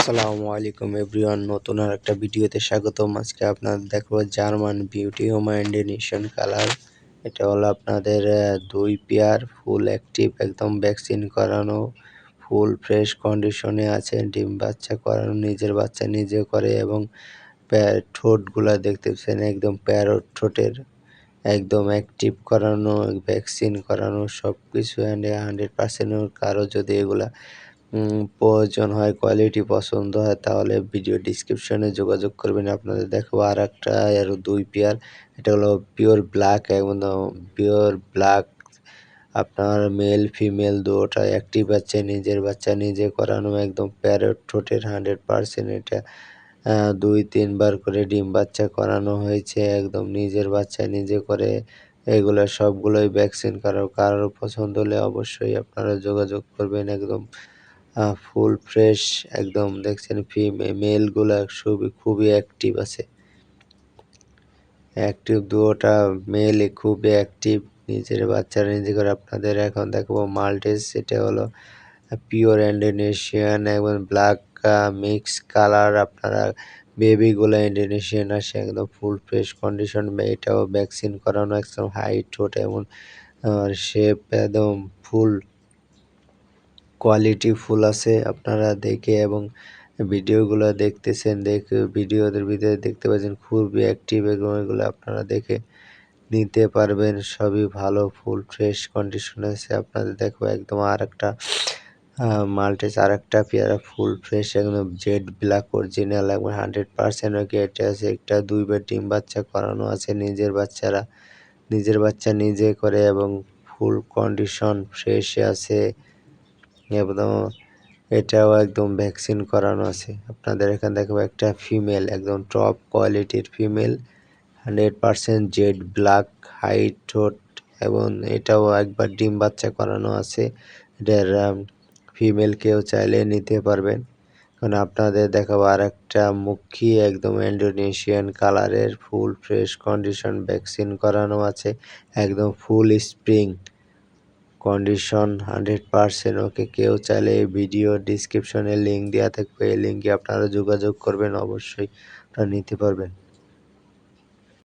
আসসালামু আলাইকুম এভরিওয়ান, নতুন আর একটা ভিডিওতে স্বাগতম। আজকে আপনাদের দেখব জার্মান বিউটি হোমা ইন্ডোনেশিয়ান কালার। এটা হলো আপনাদের দুই পেয়ার ফুল অ্যাক্টিভ, একদম ভ্যাকসিন করানো, ফুল ফ্রেশ কন্ডিশনে আছে, ডিম বাচ্চা করানো, নিজের বাচ্চা নিজে করে এবং ঠোঁটগুলা দেখতেছেন একদম প্যারট ঠোঁটের, একদম অ্যাক্টিভ করানো, ভ্যাকসিন করানো সব কিছু হান্ড্রেড পার্সেন্ট কারও যদি এগুলা প্রয়োজন হয় কোয়ালিটি পছন্দ হয়, তাহলে ভিডিও ডিসক্রিপশনে যোগাযোগ করবেন। আপনাদের দেখাবো আর একটা আরও দুই পেয়ার এটা হলো পিওর ব্ল্যাক এবং পিওর ব্ল্যাক আপনার মেল ফিমেল দুটোটা অ্যাক্টিভ আছে, নিজের বাচ্চা নিজে করানো, একদম প্যারট ঠোঁটের হান্ড্রেড পার্সেন্ট এটা। দুই, তিনবার করে ডিম বাচ্চা করানো হয়েছে, একদম নিজের বাচ্চা নিজে করে। এগুলো সবগুলোই ভ্যাকসিন কারও, কারোর পছন্দ হলে অবশ্যই আপনারা যোগাযোগ করবেন, একদম ফুল ফ্রেশ একদম, দেখছেন মেলগুলা খুবই খুবই অ্যাক্টিভ আছে। অ্যাক্টিভ দুটোটা মেলে খুবই অ্যাক্টিভ নিজের বাচ্চারা নিজে করে আপনাদের এখন দেখব, মাল্টেস, এটা হলো পিওর ইন্ডোনেশিয়ান এবং ব্ল্যাক মিক্স কালার আপনারা বেবিগুলো ইন্ডোনেশিয়ান আসে, একদম ফুল ফ্রেশ কন্ডিশন এটাও ভ্যাকসিন করানো একদম হাইট ঠোঁট, এবং শেপ একদম ফুল কোয়ালিটি ফুল আছে, আপনারা দেখে এবং ভিডিওগুলো দেখতেছেন, দেখে, ভিডিওদের ভিতরে দেখতে পাচ্ছেন খুবই অ্যাক্টিভ এবং এগুলো আপনারা দেখে নিতে পারবেন। সবই ভালো ফুল ফ্রেশ কন্ডিশন আছে। আপনাদের দেখো একদম আর একটা মাল্টেস আর একটা পেয়ারা ফুল ফ্রেশ একদম জেড ব্ল্যাক অরিজিনাল একবার হান্ড্রেড পার্সেন্ট এটা আছে। একটা দুই দুইবার ডিম বাচ্চা করানো আছে নিজের বাচ্চারা। নিজের বাচ্চা নিজে করে এবং ফুল কন্ডিশন ফ্রেশ আছে। এবং এটাও একদম ভ্যাকসিন করানো আছে। আপনাদের এখানে দেখব একটা ফিমেল একদম টপ কোয়ালিটির female hundred percent jet black height ঠোঁট এবং এটাও একবার ডিম বাচ্চা করানো আছে। এটার ফিমেল কেউ চাইলে নিতে পারবেন। কারণ আপনাদের দেখাবো আর একটা মুখী, একদম ইন্ডোনেশিয়ান কালারের ফুল ফ্রেশ কন্ডিশন ভ্যাকসিন করানো আছে। একদম full spring condition hundred percent okay কেউ চাইলে এই ভিডিও ডিসক্রিপশনে লিঙ্ক দেওয়া থাকবে, এই লিঙ্কে আপনারা যোগাযোগ করবেন অবশ্যই আপনারা নিতে পারবেন।